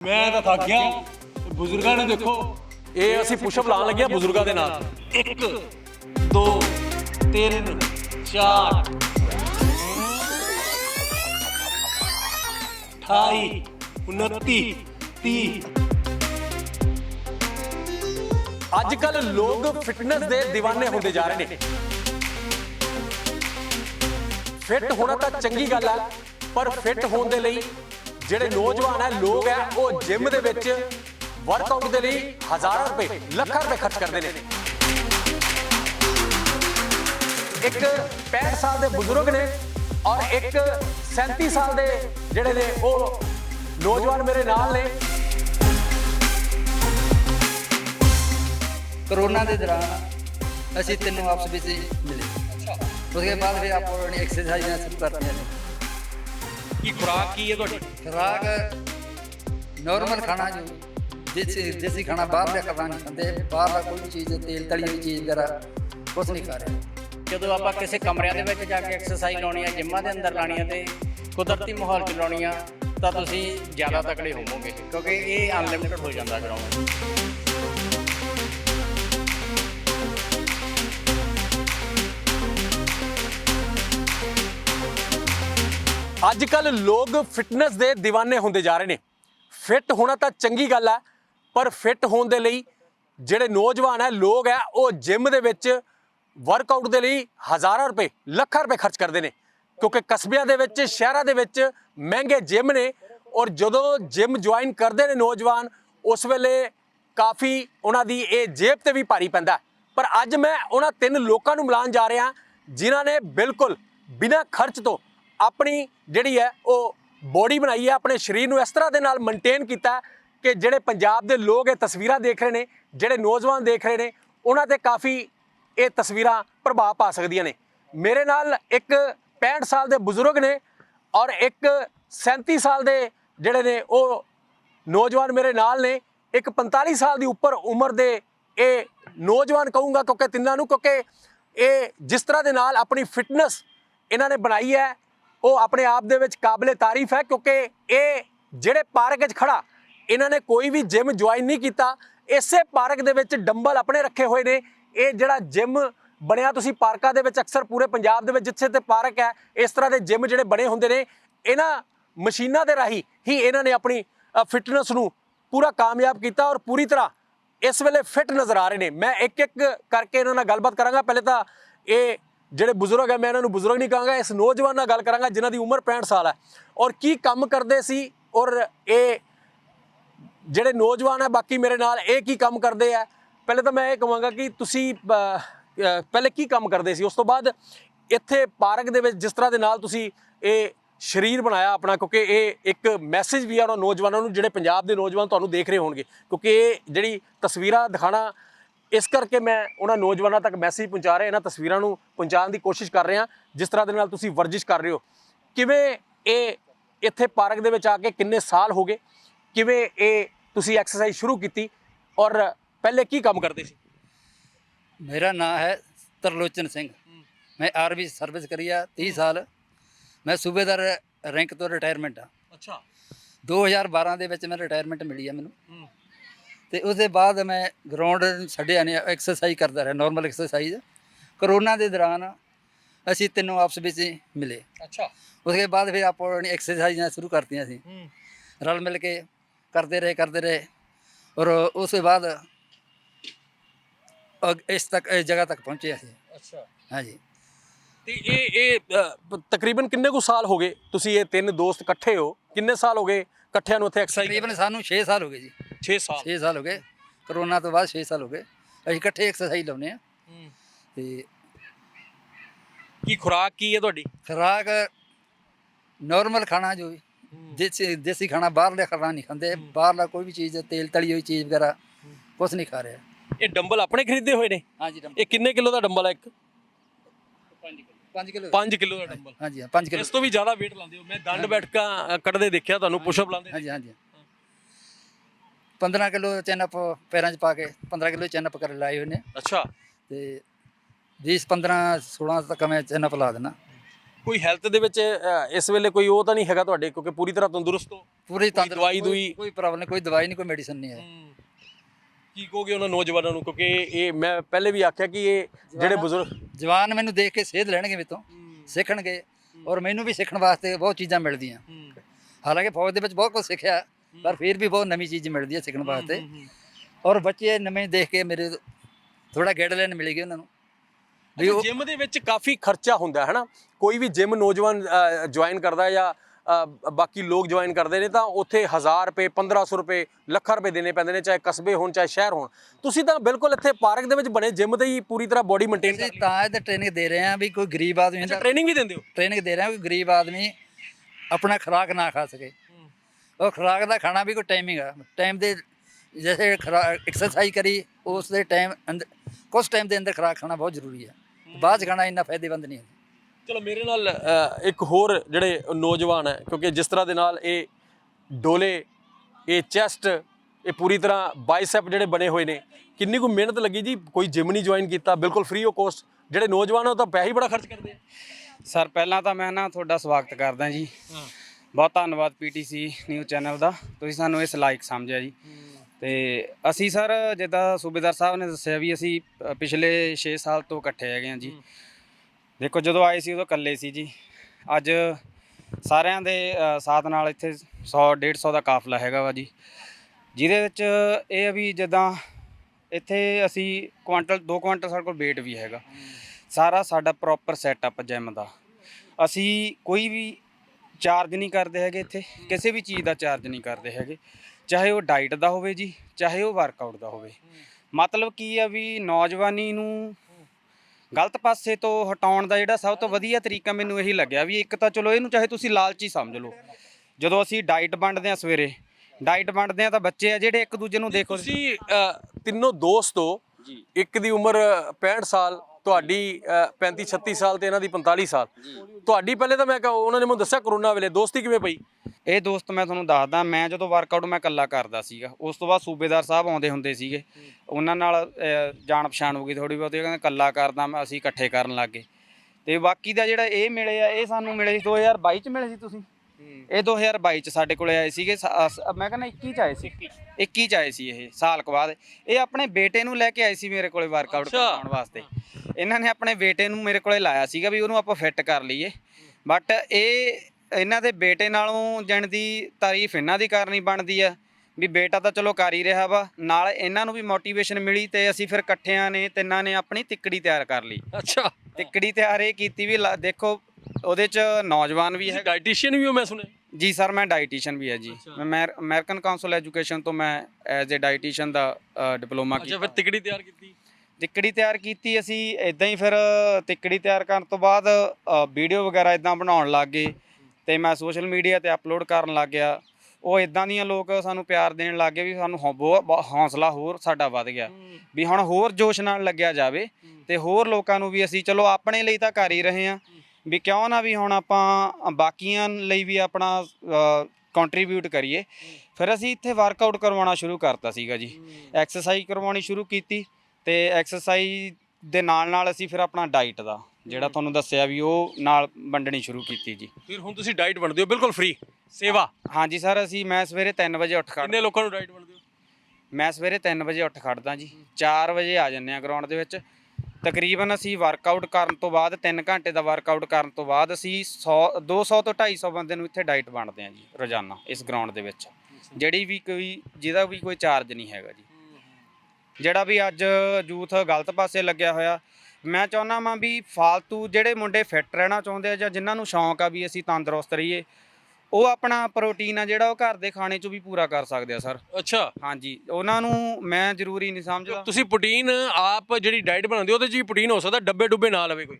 ਮੈਂ ਤਾਂ ਥੱਕ ਗਿਆ। ਬਜ਼ੁਰਗਾਂ ਨੂੰ ਦੇਖੋ। ਇਹ ਅਸੀਂ ਪੁਸ਼ਅਪ ਲਾਉਣ ਲੱਗੇ ਆ ਬਜ਼ੁਰਗਾਂ ਦੇ ਨਾਲ। 1 2 3 4 28 29 30 ਅੱਜ ਕੱਲ ਲੋਕ ਫਿਟਨੈਸ ਦੇ دیਵਾਨੇ ਹੁੰਦੇ ਜਾ ਰਹੇ ਨੇ। ਫਿੱਟ ਹੋਣਾ ਤਾਂ ਚੰਗੀ ਗੱਲ ਹੈ ਪਰ ਫਿੱਟ ਹੋਣ ਦੇ ਲਈ ਜਿਹੜੇ ਨੌਜਵਾਨ ਹੈ ਲੋਕ ਹੈ ਉਹ ਜਿਮ ਦੇ ਵਿੱਚ ਵਰਕਆਊਟ ਦੇ ਲਈ ਹਜ਼ਾਰਾਂ ਰੁਪਏ ਲੱਖਾਂ ਰੁਪਏ ਖਰਚ ਕਰਦੇ ਨੇ। ਇੱਕ 65 ਸਾਲ ਦੇ ਬਜ਼ੁਰਗ ਨੇ ਔਰ ਇੱਕ 37 ਸਾਲ ਦੇ ਜਿਹੜੇ ਨੇ ਉਹ ਨੌਜਵਾਨ ਮੇਰੇ ਨਾਲ ਨੇ। ਕਰੋਨਾ ਦੇ ਦੌਰਾਨ ਅਸੀਂ ਤਿੰਨੋਂ ਆਪਸ ਵਿੱਚ ਮਿਲੇ। ਉਸਕੇ ਬਾਅਦ ਫਿਰ ਆਪੋ ਆਪਣੀ ਐਕਸਰਸਾਈਜ਼ਾਂ ਸ਼ੁਰੂ ਕਰਤੀਆਂ ਨੇ। ਕੀ ਖੁਰਾਕ ਕੀ ਹੈ ਤੁਹਾਡੀ? ਖਰਾਕ ਨਾਰਮਲ ਖਾਣਾ ਜੋ। ਦੇਸੀ ਦੇਸੀ ਖਾਣਾ ਬਾਹਰਲਾ ਖਾਣਾ। ਨਹੀਂ ਖਾਂਦੇ ਬਾਹਰਲਾ ਕੋਈ ਵੀ ਚੀਜ਼ ਤੇਲ ਤਲੀ ਹੋਈ ਚੀਜ਼ ਵਗੈਰਾ ਕੁਝ ਨਹੀਂ ਖਾ ਰਹੇ। ਜਦੋਂ ਆਪਾਂ ਕਿਸੇ ਕਮਰਿਆਂ ਦੇ ਵਿੱਚ ਜਾ ਕੇ ਐਕਸਰਸਾਈਜ਼ ਲਾਉਣੀ ਆ ਜਿੰਮਾਂ ਦੇ ਅੰਦਰ ਲਾਉਣੀ ਆ ਤੇ ਕੁਦਰਤੀ ਮਾਹੌਲ 'ਚ ਲਾਉਣੀ ਆ ਤਾਂ ਤੁਸੀਂ ਜ਼ਿਆਦਾ ਤਕੜੇ ਹੋਵੋਗੇ। ਕਿਉਂਕਿ ਇਹ ਅਨਲਿਮਿਟਿਡ ਹੋ ਜਾਂਦਾ ਗਰਾਊਂਡ ਅੱਜ ਕੱਲ ਲੋਕ ਫਿਟਨੈਸ ਦੇ دیਵਾਨੇ ਹੁੰਦੇ ਜਾ ਰਹੇ ਨੇ। ਫਿੱਟ ਹੋਣਾ ਤਾਂ ਚੰਗੀ ਗੱਲ ਹੈ ਪਰ ਫਿੱਟ ਹੋਣ ਦੇ ਲਈ ਜਿਹੜੇ ਨੌਜਵਾਨ ਹੈ ਲੋਕ ਹੈ ਉਹ ਜਿਮ ਦੇ ਵਿੱਚ ਵਰਕਆਊਟ ਦੇ ਲਈ ਹਜ਼ਾਰਾਂ ਰੁਪਏ, ਲੱਖਾਂ ਰੁਪਏ ਖਰਚ ਕਰਦੇ ਨੇ। ਕਿਉਂਕਿ ਕਸਬਿਆਂ ਦੇ ਵਿੱਚ, ਸ਼ਹਿਰਾਂ ਦੇ ਵਿੱਚ ਮਹਿੰਗੇ ਜਿਮ ਨੇ ਔਰ ਜਦੋਂ ਜਿਮ ਜੁਆਇਨ ਕਰਦੇ ਨੇ ਨੌਜਵਾਨ, ਉਸ ਵੇਲੇ ਕਾਫੀ ਉਹਨਾਂ ਦੀ ਇਹ ਜੇਬ ਤੇ ਵੀ ਭਾਰੀ ਪੈਂਦਾ। ਪਰ ਅੱਜ ਮੈਂ ਉਹਨਾਂ ਤਿੰਨ ਲੋਕਾਂ ਨੂੰ ਮਿਲਾਉਣ ਜਾ ਰਿਹਾ, ਜਿਨ੍ਹਾਂ ਨੇ ਬਿਲਕੁਲ ਬਿਨਾਂ ਖਰਚ ਤੋਂ ਆਪਣੀ ਜਿਹੜੀ ਹੈ ਉਹ ਬੋਡੀ ਬਣਾਈ ਹੈ, ਆਪਣੇ ਸਰੀਰ ਨੂੰ ਇਸ ਤਰ੍ਹਾਂ ਦੇ ਨਾਲ ਮੇਨਟੇਨ ਕੀਤਾ ਕਿ ਜਿਹੜੇ ਪੰਜਾਬ ਦੇ ਲੋਕ ਇਹ ਤਸਵੀਰਾਂ ਦੇਖ ਰਹੇ ਨੇ, ਜਿਹੜੇ ਨੌਜਵਾਨ ਦੇਖ ਰਹੇ ਨੇ, ਉਹਨਾਂ ਤੇ ਕਾਫੀ ਇਹ ਤਸਵੀਰਾਂ ਪ੍ਰਭਾਵ ਪਾ ਸਕਦੀਆਂ ਨੇ। ਮੇਰੇ ਨਾਲ ਇੱਕ 65 ਸਾਲ ਦੇ ਬਜ਼ੁਰਗ ਨੇ ਔਰ ਇੱਕ 37 ਸਾਲ ਦੇ ਜਿਹੜੇ ਨੇ ਉਹ ਨੌਜਵਾਨ ਮੇਰੇ ਨਾਲ ਨੇ। ਇੱਕ 45 ਸਾਲ ਦੀ ਉੱਪਰ ਉਮਰ ਦੇ ਇਹ ਨੌਜਵਾਨ ਕਹੂੰਗਾ ਕਿਉਂਕਿ ਤਿੰਨਾਂ ਨੂੰ, ਕਿਉਂਕਿ ਇਹ ਜਿਸ ਤਰ੍ਹਾਂ ਦੇ ਨਾਲ ਆਪਣੀ ਫਿਟਨੈਸ ਇਹਨਾਂ ਨੇ ਬਣਾਈ ਹੈ ਉਹ ਆਪਣੇ ਆਪ ਦੇ ਵਿੱਚ ਕਾਬਲੇ ਤਾਰੀਫ ਹੈ ਕਿਉਂਕਿ ਇਹ ਜਿਹੜੇ ਪਾਰਕ 'ਚ ਖੜਾ, ਇਹਨਾਂ ਨੇ ਕੋਈ ਵੀ ਜਿਮ ਜੁਆਇਨ ਨਹੀਂ ਕੀਤਾ। ਇਸੇ ਪਾਰਕ ਦੇ ਵਿੱਚ ਡੰਬਲ ਆਪਣੇ ਰੱਖੇ ਹੋਏ ਨੇ। ਇਹ ਜਿਹੜਾ ਜਿਮ ਬਣਿਆ, ਤੁਸੀਂ ਪਾਰਕਾਂ ਦੇ ਵਿੱਚ ਅਕਸਰ ਪੂਰੇ ਪੰਜਾਬ ਦੇ ਵਿੱਚ ਜਿੱਥੇ ਤੇ ਪਾਰਕ ਹੈ, ਇਸ ਤਰ੍ਹਾਂ ਦੇ ਜਿਮ ਜਿਹੜੇ ਬਣੇ ਹੁੰਦੇ ਨੇ, ਇਹਨਾਂ ਮਸ਼ੀਨਾਂ ਦੇ ਰਾਹੀਂ ਹੀ ਇਹਨਾਂ ਨੇ ਆਪਣੀ ਫਿਟਨੈਸ ਨੂੰ ਪੂਰਾ ਕਾਮਯਾਬ ਕੀਤਾ ਔਰ ਪੂਰੀ ਤਰ੍ਹਾਂ ਇਸ ਵੇਲੇ ਫਿਟ ਨਜ਼ਰ ਆ ਰਹੇ ਨੇ। ਮੈਂ ਇੱਕ ਇੱਕ ਕਰਕੇ ਇਹਨਾਂ ਨਾਲ ਗੱਲਬਾਤ ਕਰਾਂਗਾ। ਪਹਿਲੇ ਤਾਂ ਇਹ ਜਿਹੜੇ ਬਜ਼ੁਰਗ ਹੈ ਮੈਂ ਇਹਨਾਂ ਨੂੰ ਬਜ਼ੁਰਗ ਨਹੀਂ ਕਹਾਂਗਾ, ਇਸ ਨੌਜਵਾਨ ਨਾਲ ਗੱਲ ਕਰਾਂਗਾ ਜਿਨ੍ਹਾਂ ਦੀ ਉਮਰ 65 ਸਾਲ ਹੈ ਔਰ ਕੀ ਕੰਮ ਕਰਦੇ ਸੀ ਔਰ ਇਹ ਜਿਹੜੇ ਨੌਜਵਾਨ ਹੈ ਬਾਕੀ ਮੇਰੇ ਨਾਲ ਇਹ ਕੀ ਕੰਮ ਕਰਦੇ ਆ? ਪਹਿਲੇ ਤਾਂ ਮੈਂ ਇਹ ਕਹਾਂਗਾ ਕਿ ਤੁਸੀਂ ਪਹਿਲੇ ਕੀ ਕੰਮ ਕਰਦੇ ਸੀ? ਉਸ ਤੋਂ ਬਾਅਦ ਇੱਥੇ ਪਾਰਕ ਦੇ ਵਿੱਚ ਜਿਸ ਤਰ੍ਹਾਂ ਦੇ ਨਾਲ ਤੁਸੀਂ ਇਹ ਸ਼ਰੀਰ ਬਣਾਇਆ ਆਪਣਾ, ਕਿਉਂਕਿ ਇਹ ਇੱਕ ਮੈਸੇਜ ਵੀ ਆ ਉਹਨਾਂ ਨੌਜਵਾਨਾਂ ਨੂੰ, ਜਿਹੜੇ ਪੰਜਾਬ ਦੇ ਨੌਜਵਾਨ ਤੁਹਾਨੂੰ ਦੇਖ ਰਹੇ ਹੋਣਗੇ। ਕਿਉਂਕਿ ਇਹ ਜਿਹੜੀ ਤਸਵੀਰਾਂ ਦਿਖਾਣਾ ਇਸ ਕਰਕੇ ਮੈਂ ਉਹਨਾਂ ਨੌਜਵਾਨਾਂ ਤੱਕ ਮੈਸੇਜ ਪਹੁੰਚਾ ਰਿਹਾ ਇਹਨਾਂ ਤਸਵੀਰਾਂ ਨੂੰ ਪਹੁੰਚਾਉਣ ਦੀ ਕੋਸ਼ਿਸ਼ ਕਰ ਰਿਹਾ ਜਿਸ ਤਰ੍ਹਾਂ ਦੇ ਨਾਲ ਤੁਸੀਂ ਵਰਜਿਸ਼ ਕਰ ਰਹੇ ਹੋ। ਕਿਵੇਂ ਇਹ ਇੱਥੇ ਪਾਰਕ ਦੇ ਵਿੱਚ ਆ ਕੇ ਕਿੰਨੇ ਸਾਲ ਹੋ ਗਏ? ਕਿਵੇਂ ਇਹ ਤੁਸੀਂ ਐਕਸਰਸਾਈਜ਼ ਸ਼ੁਰੂ ਕੀਤੀ? ਔਰ ਪਹਿਲੇ ਕੀ ਕੰਮ ਕਰਦੇ ਸੀ? ਮੇਰਾ ਨਾਮ ਹੈ ਤਰਲੋਚਨ ਸਿੰਘ। ਮੈਂ ਆਰਮੀ ਸਰਵਿਸ ਕਰੀ ਆ 30 ਸਾਲ। ਮੈਂ ਸੂਬੇਦਾਰ ਰੈਂਕ ਤੋਂ ਰਿਟਾਇਰਮੈਂਟ ਆ। ਅੱਛਾ। 2012 ਦੇ ਵਿੱਚ ਮੈਨੂੰ ਰਿਟਾਇਰਮੈਂਟ ਮਿਲੀ ਆ ਮੈਨੂੰ। ਤੇ ਉਸ ਦੇ ਬਾਅਦ ਮੈਂ ਗਰਾਊਂਡ ਛੱਡਿਆ ਨਹੀਂ ਐਕਸਰਸਾਈਜ਼ ਕਰਦਾ ਰਿਹਾ ਨਾਰਮਲ ਐਕਸਰਸਾਈਜ਼ ਕਰੋਨਾ ਦੇ ਦੌਰਾਨ ਅਸੀਂ ਤਿੰਨੋਂ ਆਪਸ ਵਿੱਚ ਮਿਲੇ। ਅੱਛਾ। ਉਸਕੇ ਬਾਅਦ ਫਿਰ ਆਪਾਂ ਆਪਣੀ ਐਕਸਰਸਾਈਜ਼ਾਂ ਸ਼ੁਰੂ ਕਰਤੀਆਂ ਸੀ। ਰਲ ਮਿਲ ਕੇ ਕਰਦੇ ਰਹੇ ਕਰਦੇ ਰਹੇ। ਔਰ ਉਸ ਤੋਂ ਬਾਅਦ ਇਸ ਤੱਕ ਇਸ ਜਗ੍ਹਾ ਤੱਕ ਪਹੁੰਚੇ ਅਸੀਂ। ਅੱਛਾ। ਹਾਂਜੀ। ਤੇ ਇਹ ਇਹ ਤਕਰੀਬਨ ਕਿੰਨੇ ਕੁ ਸਾਲ ਹੋ ਗਏ? ਤੁਸੀਂ ਇਹ ਤਿੰਨ ਦੋਸਤ ਇਕੱਠੇ ਹੋ। ਕਿੰਨੇ ਸਾਲ ਹੋ ਗਏ ਇਕੱਠਿਆਂ ਨੂੰ ਇੱਥੇ ਐਕਸਰਸਾਈਜ਼ ਤਕਰੀਬਨ ਸਾਨੂੰ 6 ਸਾਲ ਹੋ ਗਏ ਜੀ। 6 ਸਾਲ। 6 ਸਾਲ ਹੋ ਗਏ। ਕਰੋਨਾ ਤੋਂ ਬਾਅਦ 6 ਸਾਲ ਹੋ ਗਏ। ਅਸੀਂ ਇਕੱਠੇ ਐਕਸਰਸਾਈਜ਼ ਲਾਉਂਦੇ ਆ ਤੇ ਕੀ ਖੁਰਾਕ ਕੀ ਹੈ ਤੁਹਾਡੀ? ਖੁਰਾਕ ਨਾਰਮਲ ਖਾਣਾ ਜੋ ਵੀ। ਦੇਸੀ ਦੇਸੀ ਖਾਣਾ ਬਾਹਰਲੇ ਖਾਣਾ ਨਹੀਂ ਖਾਂਦੇ। ਬਾਹਰਲਾ ਕੋਈ ਵੀ ਚੀਜ਼ ਤੇਲ ਤਲੀ ਹੋਈ ਚੀਜ਼ ਵਗੈਰਾ ਕੁਝ ਨਹੀਂ ਖਾ ਰਿਹਾ। ਇਹ ਡੰਬਲ ਆਪਣੇ ਖਰੀਦੇ ਹੋਏ ਨੇ? ਹਾਂਜੀ ਇਹ ਕਿੰਨੇ ਕਿਲੋ ਦਾ ਡੰਬਲ ਹੈ ਇੱਕ? 5 ਕਿਲੋ। 5 ਕਿਲੋ। ਦਾ ਡੰਬਲ। ਹਾਂਜੀ 5 ਕਿਲੋ। ਇਸ ਤੋਂ ਵੀ ਜ਼ਿਆਦਾ weight ਲਾਉਂਦੇ ਹੋ। ਮੈਂ ਦੰਡ ਬੈਠਕਾਂ ਅ, ਕੱਢਦੇ ਦੇਖਿਆ ਤੁਹਾਨੂੰ ਪੁਸ਼ਅਪ ਲਾਉਂਦੇ ਹਾਂਜੀ ਹਾਂਜੀ। 15 ਕਿਲੋ ਚੈਨਅਪ ਪੈਰਾਂ 'ਚ ਪਾ ਕੇ 15 ਕਿਲੋ ਚੈਨਅਪ ਕਰ ਲਾਏ ਹੋਏ ਨੇ। ਅੱਛਾ। ਤੇ 20 15 16 ਤੱਕ ਮੈਂ ਚੈਨਅਪ ਲਾ ਦੇਣਾ ਕੋਈ ਹੈਲਥ ਦੇ ਵਿੱਚ ਅ, ਇਸ ਵੇਲੇ ਕੋਈ ਉਹ ਤਾਂ ਨਹੀਂ ਹੈਗਾ ਤੁਹਾਡੇ ਕਿਉਂਕਿ ਪੂਰੀ ਤਰ੍ਹਾਂ ਤੰਦਰੁਸਤ ਹੋ ਪੂਰੀ ਤੰਦਰੁਸਤ ਦਵਾਈ ਕੋਈ- ਦੂਈ? ਕੋਈ ਪ੍ਰੋਬਲਮ ਨਹੀਂ ਕੋਈ ਦਵਾਈ ਨਹੀਂ ਕੋਈ ਮੈਡੀਸਨ ਨਹੀਂ ਹੈ। ਕੀ ਕਹੋਗੇ ਉਹਨਾਂ ਨੌਜਵਾਨਾਂ ਨੂੰ ਕਿਉਂਕਿ ਇਹ ਮੈਂ ਪਹਿਲੇ ਵੀ ਆਖਿਆ ਕਿ ਇਹ ਜਿਹੜੇ ਬਜ਼ੁਰਗ ਜਵਾਨ ਮੈਨੂੰ ਦੇਖ ਕੇ ਸੇਧ ਲੈਣਗੇ ਮੇਤੋਂ ਸਿੱਖਣਗੇ ਔਰ ਮੈਨੂੰ ਵੀ ਸਿੱਖਣ ਵਾਸਤੇ ਬਹੁਤ ਚੀਜ਼ਾਂ ਮਿਲਦੀਆਂ। ਹਾਲਾਂਕਿ ਫੌਜ ਦੇ ਵਿੱਚ ਬਹੁਤ ਕੁਝ ਸਿੱਖਿਆ। ਪਰ ਫਿਰ ਵੀ ਬਹੁਤ ਨਵੀਂ ਚੀਜ਼ ਮਿਲਦੀ ਹੈ ਸਿੱਖਣ ਵਾਸਤੇ। ਔਰ ਬੱਚੇ ਨਵੇਂ ਦੇਖ ਕੇ ਮੇਰੇ ਥੋੜਾ ਗਾਈਡਲਾਈਨ ਮਿਲੇਗੀ ਉਹਨਾਂ ਨੂੰ। ਵੀ ਜਿਮ ਦੇ ਵਿੱਚ ਕਾਫੀ ਖਰਚਾ ਹੁੰਦਾ ਹੈ ਨਾ ਕੋਈ ਵੀ ਜਿਮ ਨੌਜਵਾਨ ਜੁਆਇਨ ਕਰਦਾ ਹੈ ਜਾਂ ਬਾਕੀ ਲੋਕ ਜੁਆਇਨ ਕਰਦੇ ਨੇ ਤਾਂ ਉੱਥੇ 1000 ਰੁਪਏ 1500 ਰੁਪਏ ਲੱਖਾਂ ਰੁਪਏ ਦੇਣੇ ਪੈਂਦੇ ਨੇ ਚਾਹੇ ਕਸਬੇ ਹੋਣ ਚਾਹੇ ਸ਼ਹਿਰ ਹੋਣ। ਤੁਸੀਂ ਤਾਂ ਬਿਲਕੁਲ ਇੱਥੇ ਪਾਰਕ ਦੇ ਵਿੱਚ ਬਣੇ ਜਿਮ ਤੇ ਹੀ ਪੂਰੀ ਤਰ੍ਹਾਂ ਬੋਡੀ ਮੇਨਟੇਨ ਕਰ ਅਸੀਂ ਤਾਂ ਇਹਦੇ ਟ੍ਰੇਨਿੰਗ ਦੇ ਰਹੇ ਹਾਂ ਵੀ ਕੋਈ ਗਰੀਬ ਆਦਮੀ ਅੱਛਾ ਟ੍ਰੇਨਿੰਗ ਵੀ ਦਿੰਦੇ ਹੋ? ਟ੍ਰੇਨਿੰਗ ਦੇ ਰਹੇ ਹਾਂ ਕੋਈ ਗਰੀਬ ਆਦਮੀ ਆਪਣਾ ਖੁਰਾਕ ਨਾ ਖਾ ਸਕੇ। ਉਹ ਖੁਰਾਕ ਦਾ ਖਾਣਾ ਵੀ ਕੋਈ ਟਾਈਮਿੰਗ ਆ ਟਾਈਮ ਦੇ ਜੈਸੇ ਐਕਸਰਸਾਈਜ਼ ਕਰੀ ਉਸ ਦੇ ਟਾਈਮ ਅੰਦਰ ਕੁਝ ਟਾਈਮ ਦੇ ਅੰਦਰ ਖੁਰਾਕ ਖਾਣਾ ਬਹੁਤ ਜ਼ਰੂਰੀ ਹੈ ਬਾਅਦ 'ਚ ਖਾਣਾ ਇੰਨਾ ਫਾਇਦੇਮੰਦ ਨਹੀਂ ਹੈ ਚਲੋ ਮੇਰੇ ਨਾਲ ਇੱਕ ਹੋਰ ਜਿਹੜੇ ਨੌਜਵਾਨ ਹੈ ਕਿਉਂਕਿ ਜਿਸ ਤਰ੍ਹਾਂ ਦੇ ਨਾਲ ਇਹ ਡੋਲੇ ਇਹ ਚੈਸਟ ਇਹ ਪੂਰੀ ਤਰ੍ਹਾਂ ਬਾਈਸੈਪ ਜਿਹੜੇ ਬਣੇ ਹੋਏ ਨੇ ਕਿੰਨੀ ਕੁ ਮਿਹਨਤ ਲੱਗੀ ਜੀ? ਕੋਈ ਜਿਮ ਨਹੀਂ ਜੁਆਇਨ ਕੀਤਾ ਬਿਲਕੁਲ ਫ੍ਰੀ ਆਫ ਕੋਸਟ ਜਿਹੜੇ ਨੌਜਵਾਨ ਉਹ ਤਾਂ ਪੈਸੇ ਹੀ ਬੜਾ ਖਰਚ ਕਰਦੇ ਆ। ਸਰ ਪਹਿਲਾਂ ਤਾਂ ਮੈਂ ਨਾ ਤੁਹਾਡਾ ਸਵਾਗਤ ਕਰਦਾ ਜੀ। ਬਹੁਤ ਧੰਨਵਾਦ ਪੀਟੀਸੀ ਨਿਊਜ਼ ਚੈਨਲ ਦਾ। ਤੁਸੀਂ ਸਾਨੂੰ ਇਸ ਲਾਇਕ ਸਮਝਿਆ ਜੀ। ਤੇ ਅਸੀਂ ਸਰ ਜਿੱਦਾਂ ਸੂਬੇਦਾਰ ਸਾਹਿਬ ਨੇ ਦੱਸਿਆ ਵੀ ਅਸੀਂ ਅ, ਪਿਛਲੇ 6 ਸਾਲ ਤੋਂ ਇਕੱਠੇ ਹੈਗੇ ਆ ਜੀ। ਦੇਖੋ ਜਦੋਂ ਆਏ ਸੀ ਉਦੋਂ ਇਕੱਲੇ ਸੀ ਜੀ। ਅੱਜ ਸਾਰਿਆਂ ਦੇ ਅ, ਸਾਥ ਨਾਲ ਇੱਥੇ 100 150 ਦਾ ਕਾਫਲਾ ਹੈਗਾ ਵਾ ਜੀ। ਜਿਹਦੇ ਵਿੱਚ ਇਹ ਆ ਵੀ ਜਿੱਦਾਂ ਇੱਥੇ ਅਸੀਂ ਕੁਆਂਟਲ 2 ਕੁਆਂਟਲ ਸਾਡੇ ਕੋਲ weight ਵੀ ਹੈਗਾ। ਸਾਰਾ ਸਾਡਾ ਪ੍ਰੋਪਰ ਸੈਟਅਪ ਜਿਮ ਦਾ। ਅਸੀਂ ਕੋਈ ਵੀ ਚਾਰਜ ਨਹੀਂ ਕਰਦੇ ਹੈਗੇ ਇੱਥੇ ਕਿਸੇ ਵੀ ਚੀਜ਼ ਦਾ ਚਾਰਜ ਨਹੀਂ ਕਰਦੇ ਹੈਗੇ। ਚਾਹੇ ਉਹ ਡਾਈਟ ਦਾ ਹੋਵੇ ਜੀ ਚਾਹੇ ਉਹ ਵਰਕਆਊਟ ਦਾ ਹੋਵੇ। ਮਤਲਬ ਕੀ ਆ ਵੀ ਨੌਜਵਾਨੀ ਨੂੰ ਗਲਤ ਪਾਸੇ ਤੋਂ ਹਟਾਉਣ ਦਾ ਜਿਹੜਾ ਸਭ ਤੋਂ ਵਧੀਆ ਤਰੀਕਾ ਮੈਨੂੰ ਇਹੀ ਲੱਗਿਆ ਵੀ ਇੱਕ ਤਾਂ ਚਲੋ ਇਹਨੂੰ ਚਾਹੇ ਤੁਸੀਂ ਲਾਲਚੀ ਸਮਝ ਲਓ। ਜਦੋਂ ਅਸੀਂ ਡਾਈਟ ਵੰਡਦੇ ਆ ਸਵੇਰੇ ਡਾਈਟ ਵੰਡਦੇ ਆ ਤਾਂ ਬੱਚੇ ਆ ਜਿਹੜੇ ਇੱਕ ਦੂਜੇ ਨੂੰ ਦੇਖੋ ਤੁਸੀਂ ਤਿੰਨੋਂ ਦੋਸਤ ਹੋ। ਇੱਕ ਦੀ ਉਮਰ 65 ਸਾਲ ਤੁਹਾਡੀ ਅ, 35 36 ਸਾਲ ਤੇ ਇਹਨਾਂ ਦੀ 45 ਸਾਲ। ਤੁਹਾਡੀ ਪਹਿਲੇ ਤਾਂ ਮੈਂ ਕਿਹਾ ਉਹਨਾਂ ਨੇ ਮੈਨੂੰ ਦੱਸਿਆ ਕਰੋਨਾ ਵੇਲੇ ਦੋਸਤੀ ਕਿਵੇਂ ਪਈ? ਇਹ ਦੋਸਤ ਮੈਂ ਤੁਹਾਨੂੰ ਦੱਸਦਾ ਮੈਂ ਜਦੋਂ ਵਰਕਆਊਟ ਮੈਂ ਇਕੱਲਾ ਕਰਦਾ ਸੀਗਾ ਉਸ ਤੋਂ ਬਾਅਦ ਸੂਬੇਦਾਰ ਸਾਹਿਬ ਆਉਂਦੇ ਹੁੰਦੇ ਸੀਗੇ। ਉਹਨਾਂ ਨਾਲ ਜਾਣ ਪਛਾਣ ਹੋ ਗਈ ਥੋੜੀ ਬਹੁਤੀ ਕਹਿੰਦੇ ਇਕੱਲਾ ਕਰਦਾ ਮੈਂ ਅਸੀਂ ਇਕੱਠੇ ਕਰਨ ਲੱਗੇ। ਤੇ ਬਾਕੀ ਦਾ ਜਿਹੜਾ ਇਹ ਮਿਲੇ ਆ ਇਹ ਸਾਨੂੰ ਮਿਲੇ ਸੀ 2022 ਚ ਮਿਲੇ ਸੀ ਤੁਸੀਂ? ਇਹ 2022 ਚ ਸਾਡੇ ਕੋਲੇ ਆਏ ਸੀਗੇ ਮੈਂ ਕਹਿੰਦਾ 21 ਚ ਆਏ ਸੀ। 21 ਚ ਆਏ ਸੀ ਇਹ ਸਾਲ ਕੁ ਬਾਅਦ। ਇਹ ਆਪਣੇ ਬੇਟੇ ਨੂੰ ਲੈ ਕੇ ਆਏ ਸੀ ਮੇਰੇ ਕੋਲੇ ਵਰਕਆਊਟ। ਕਰਾਉਣ ਵਾਸਤੇ। ਇਹਨਾਂ ਨੇ ਆਪਣੇ ਬੇਟੇ ਨੂੰ ਮੇਰੇ ਕੋਲੇ ਲਾਇਆ ਸੀਗਾ ਵੀ ਉਹਨੂੰ ਆਪਾਂ ਫਿੱਟ ਕਰ ਲਈਏ। ਬਟ ਇਹ ਇਹਨਾਂ ਦੇ ਬੇਟੇ ਨਾਲੋਂ ਜਣ ਦੀ ਤਾਰੀਫ ਇਹਨਾਂ ਦੀ ਕਰਨੀ ਬਣਦੀ ਆ ਵੀ ਬੇਟਾ ਤਾਂ ਚਲੋ ਕਰ ਹੀ ਰਿਹਾ ਵਾ ਨਾਲ ਇਹਨਾਂ ਨੂੰ ਵੀ ਮੋਟੀਵੇਸ਼ਨ ਮਿਲੀ ਤੇ ਅਸੀਂ ਫਿਰ ਇਕੱਠਿਆਂ ਨੇ ਤਿੰਨਾਂ ਨੇ ਆਪਣੀ ਤਿੱਕੜੀ ਤਿਆਰ ਕਰ ਲਈ। ਅੱਛਾ। ਤਿੱਕੜੀ ਤਿਆਰ ਇਹ ਕੀਤੀ ਵੀ ਲਾ- ਦੇਖੋ ਉਹਦੇ ਚ ਨੌਜਵਾਨ ਵੀ ਹੈ ਡਾਈਟੀਸ਼ੀਅਨ ਵੀ ਹੋ ਮੈਂ ਸੁਣਿਆ। ਜੀ ਸਰ ਮੈਂ ਡਾਈਟੀਸ਼ੀਅਨ ਵੀ ਹੈ ਜੀ। ਮੈਂ ਅਮਰੀਕਨ ਕਾਉਂਸਲ ਐਜੂਕੇਸ਼ਨ ਤੋਂ ਮੈਂ ਐਜ਼ ਅ ਡਾਈਟੀਸ਼ੀਅਨ ਦਾ ਡਿਪਲੋਮਾ ਅੱਛਾ ਕੀਤਾ। ਫਿਰ ਤਿਕੜੀ ਤਿਆਰ ਕੀਤੀ। ਤਿੱਕੜੀ ਤਿਆਰ ਕੀਤੀ ਅਸੀਂ ਇਦਾਂ ਹੀ ਫਿਰ ਤਿੱਕੜੀ ਤਿਆਰ ਕਰਨ ਤੋਂ ਬਾਅਦ ਵੀਡੀਓ ਵਗੈਰਾ ਇਦਾਂ ਬਣਾਉਣ ਲੱਗ ਗਏ ਤੇ ਮੈਂ ਸੋਸ਼ਲ ਮੀਡੀਆ ਤੇ ਅਪਲੋਡ ਕਰਨ ਲੱਗ ਗਿਆ। ਉਹ ਇਦਾਂ ਦੀਆਂ ਲੋਕ ਸਾਨੂੰ ਪਿਆਰ ਦੇਣ ਲੱਗ ਗਏ ਵੀ ਸਾਨੂੰ ਹੌਸਲਾ ਹੋਰ ਸਾਡਾ ਵੱਧ ਗਿਆ। ਵੀ ਹੁਣ ਹੋਰ ਜੋਸ਼ ਨਾਲ ਲੱਗਿਆ ਜਾਵੇ ਤੇ ਹੋਰ ਲੋਕਾਂ ਨੂੰ ਵੀ ਅਸੀਂ ਚਲੋ ਆਪਣੇ ਲਈ ਤਾਂ ਕਰ ਹੀ ਰਹੇ ਹਾਂ। ਵੀ ਕਿਉਂ ਨਾ ਵੀ ਹੁਣ ਆਪਾਂ ਬਾਕੀਆਂ ਲਈ ਵੀ ਆਪਣਾ ਕੰਟਰੀਬਿਊਟ ਕਰੀਏ। ਫਿਰ ਅਸੀਂ ਇੱਥੇ ਵਰਕਆਊਟ ਕਰਵਾਉਣਾ ਸ਼ੁਰੂ ਕਰਤਾ ਸੀਗਾ ਜੀ। ਐਕਸਰਸਾਈਜ਼ ਕਰਵਾਉਣੀ ਸ਼ੁਰੂ ਕੀਤੀ। ਤੇ ਐਕਸਰਸਾਈਜ਼ ਦੇ ਨਾਲ ਨਾਲ ਅਸੀਂ ਫਿਰ ਆਪਣਾ ਡਾਈਟ ਦਾ ਜਿਹੜਾ ਤੁਹਾਨੂੰ ਦੱਸਿਆ ਵੀ ਉਹ ਨਾਲ ਵੰਡਣੀ ਸ਼ੁਰੂ ਕੀਤੀ ਜੀ। ਫਿਰ ਹੁਣ ਤੁਸੀਂ ਡਾਈਟ ਬਣਦੇ ਹੋ ਬਿਲਕੁਲ ਫ੍ਰੀ ਸੇਵਾ? ਹਾਂਜੀ ਸਰ ਅਸੀਂ ਮੈਂ ਸਵੇਰੇ 3 ਵਜੇ ਉੱਠ ਖੜ੍ਹ ਕਿੰਨੇ ਲੋਕਾਂ ਨੂੰ ਡਾਈਟ ਬਣਦੇ ਹੋ? ਮੈਂ ਸਵੇਰੇ 3 ਵਜੇ ਉੱਠ ਖੜਦਾ ਜੀ 4 ਵਜੇ ਆ ਜੰਨੇ ਆ ਗਰਾਊਂਡ ਦੇ ਵਿੱਚ। ਤਕਰੀਬਨ ਅਸੀਂ ਵਰਕਆਊਟ ਕਰਨ ਤੋਂ ਬਾਅਦ 3 ਘੰਟੇ ਦਾ ਵਰਕਆਊਟ ਕਰਨ ਤੋਂ ਬਾਅਦ ਅਸੀਂ 100 200 ਤੋਂ 250 ਬੰਦੇ ਨੂੰ ਇੱਥੇ ਡਾਈਟ ਵੰਡਦੇ ਆ ਜੀ ਰੋਜ਼ਾਨਾ ਇਸ ਗਰਾਊਂਡ ਦੇ ਵਿੱਚ। ਜਿਹੜੀ ਵੀ ਕੋਈ ਜਿਹਦਾ ਵੀ ਕੋਈ ਚਾਰਜ ਨਹੀਂ ਹੈਗਾ ਜੀ। ਜਿਹੜਾ ਵੀ ਅੱਜ ਯੂਥ ਗਲਤ ਪਾਸੇ ਲੱਗਿਆ ਹੋਇਆ ਮੈਂ ਚਾਹੁੰਦਾ ਵਾਂ ਵੀ ਫਾਲਤੂ ਜਿਹੜੇ ਮੁੰਡੇ ਫਿੱਟ ਰਹਿਣਾ ਚਾਹੁੰਦੇ ਆ ਜਾਂ ਜਿਨ੍ਹਾਂ ਨੂੰ ਸ਼ੌਂਕ ਆ ਵੀ ਅਸੀਂ ਤੰਦਰੁਸਤ ਰਹੀਏ ਉਹ ਆਪਣਾ ਪ੍ਰੋਟੀਨ ਆ ਜਿਹੜਾ ਉਹ ਘਰ ਦੇ ਖਾਣੇ ਚੋਂ ਵੀ ਪੂਰਾ ਕਰ ਸਕਦੇ ਆ ਸਰ। ਅੱਛਾ। ਹਾਂਜੀ ਉਹਨਾਂ ਨੂੰ ਮੈਂ ਜ਼ਰੂਰੀ ਨਹੀਂ ਸਮਝਦਾ। ਤੁਸੀਂ ਪ੍ਰੋਟੀਨ ਆਪ ਜਿਹੜੀ ਡਾਈਟ ਬਣਾਉਂਦੇ ਹੋ ਉਹਦੇ ਚ ਵੀ ਪ੍ਰੋਟੀਨ ਹੋ ਸਕਦਾ ਡੱਬੇ ਡੁੱਬੇ ਨਾ ਲਵੇ ਕੋਈ।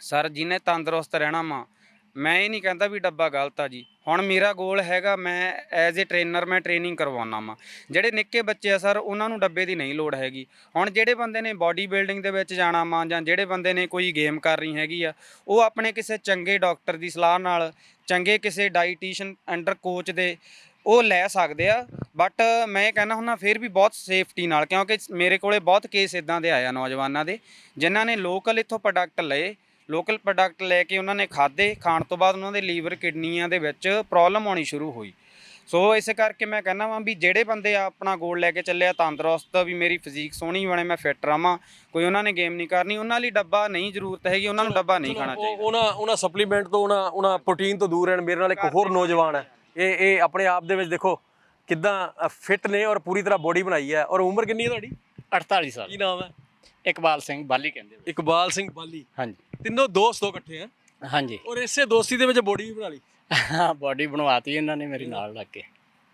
ਸਰ ਜਿਹਨੇ ਤੰਦਰੁਸਤ ਰਹਿਣਾ ਵਾ ਮੈਂ ਇਹ ਨਹੀਂ ਕਹਿੰਦਾ ਵੀ ਡੱਬਾ ਗਲਤ ਆ ਜੀ। ਹੁਣ ਮੇਰਾ ਗੋਲ ਹੈਗਾ ਮੈਂ ਐਜ਼ ਅ ਟ੍ਰੇਨਰ ਮੈਂ ਟ੍ਰੇਨਿੰਗ ਕਰਵਾਉਣਾ ਵਾਂ। ਜਿਹੜੇ ਨਿੱਕੇ ਬੱਚੇ ਆ ਸਰ ਉਹਨਾਂ ਨੂੰ ਡੱਬੇ ਦੀ ਨਹੀਂ ਲੋੜ ਹੈਗੀ। ਹੁਣ ਜਿਹੜੇ ਬੰਦੇ ਨੇ ਬਾਡੀ ਬਿਲਡਿੰਗ ਦੇ ਵਿੱਚ ਜਾਣਾ ਵਾ ਜਾਂ ਜਿਹੜੇ ਬੰਦੇ ਨੇ ਕੋਈ ਗੇਮ ਕਰਨੀ ਹੈਗੀ ਆ, ਉਹ ਆਪਣੇ ਕਿਸੇ ਚੰਗੇ ਡਾਕਟਰ ਦੀ ਸਲਾਹ ਨਾਲ, ਚੰਗੇ ਕਿਸੇ ਡਾਈਟੀਸ਼ੀਅਨ ਅੰਡਰ ਕੋਚ ਦੇ ਉਹ ਲੈ ਸਕਦੇ ਆ। ਬਟ ਮੈਂ ਇਹ ਕਹਿੰਦਾ ਹੁੰਦਾ ਫਿਰ ਵੀ ਬਹੁਤ ਸੇਫਟੀ ਨਾਲ, ਕਿਉਂਕਿ ਮੇਰੇ ਕੋਲੇ ਬਹੁਤ ਕੇਸ ਇਦਾਂ ਦੇ ਆਇਆ ਨੌਜਵਾਨਾਂ ਦੇ, ਜਿਨ੍ਹਾਂ ਨੇ ਲੋਕਲ ਇੱਥੋਂ ਪ੍ਰੋਡਕਟ ਲਏ ਲੋਕਲ ਪ੍ਰੋਡਕਟ ਲੈ ਕੇ ਉਹਨਾਂ ਨੇ ਖਾਦੇ ਖਾਣ ਤੋਂ ਬਾਅਦ ਉਹਨਾਂ ਦੇ ਲੀਵਰ ਕਿਡਨੀਆਂ ਦੇ ਵਿੱਚ ਪ੍ਰੋਬਲਮ ਆਉਣੀ ਸ਼ੁਰੂ ਹੋਈ। ਸੋ ਇਸੇ ਕਰਕੇ ਮੈਂ ਕਹਿੰਦਾ ਵਾਂ ਵੀ ਜਿਹੜੇ ਬੰਦੇ ਆਪਣਾ ਗੋਲ ਲੈ ਕੇ ਚੱਲੇ ਆ ਤੰਦਰੁਸਤ ਵੀ ਮੇਰੀ ਫਿਜ਼ੀਕ ਸੋਹਣੀ ਬਣੇ ਮੈਂ ਫਿੱਟ ਰਵਾਂ ਕੋਈ ਉਹਨਾਂ ਨੇ ਗੇਮ ਨਹੀਂ ਕਰਨੀ ਉਹਨਾਂ ਲਈ ਡੱਬਾ ਨਹੀਂ ਜ਼ਰੂਰਤ ਹੈਗੀ ਉਹਨਾਂ ਨੂੰ ਡੱਬਾ ਨਹੀਂ ਖਾਣਾ ਉਹ- ਚਾਹੀਦਾ। ਉਹਨਾਂ ਉਹਨਾਂ ਸਪਲੀਮੈਂਟ ਤੋਂ ਉਹਨਾਂ ਉਹਨਾਂ ਪ੍ਰੋਟੀਨ ਤੋਂ ਦੂਰ ਰਹਿਣ ਮੇਰੇ ਨਾਲ ਇੱਕ ਹੋਰ ਨੌਜਵਾਨ ਹੈ। ਇਹ ਇਹ ਆਪਣੇ ਆਪ ਦੇ ਵਿੱਚ ਦੇਖੋ ਕਿੱਦਾਂ ਫਿੱਟ ਨੇ ਔਰ ਪੂਰੀ ਤਰ੍ਹਾਂ ਬੋਡੀ ਬਣਾਈ ਹੈ। ਔਰ ਉਮਰ ਕਿੰਨੀ ਹੈ ਤੁਹਾਡੀ? 48 ਸਾਲ। ਕੀ ਨਾਮ ਹੈ? ਇਕਬਾਲ ਸਿੰਘ ਬਾਲੀ ਕਹਿੰਦੇ ਨੇ। ਇਕਬਾਲ ਸਿੰਘ ਬਾਲੀ। ਹਾਂਜੀ। ਤਿੰਨੋਂ ਦੋਸਤ ਹੋ ਇਕੱਠੇ ਆ। ਹਾਂਜੀ। ਔਰ ਇਸੇ ਦੋਸਤੀ ਦੇ ਵਿੱਚ ਬੋਡੀ ਵੀ ਬਣਾ ਲਈ। ਬਾਡੀ ਬਣਵਾਤੀ ਇਹਨਾਂ ਨੇ ਮੇਰੀ ਨਾਲ ਲੱਗ ਕੇ।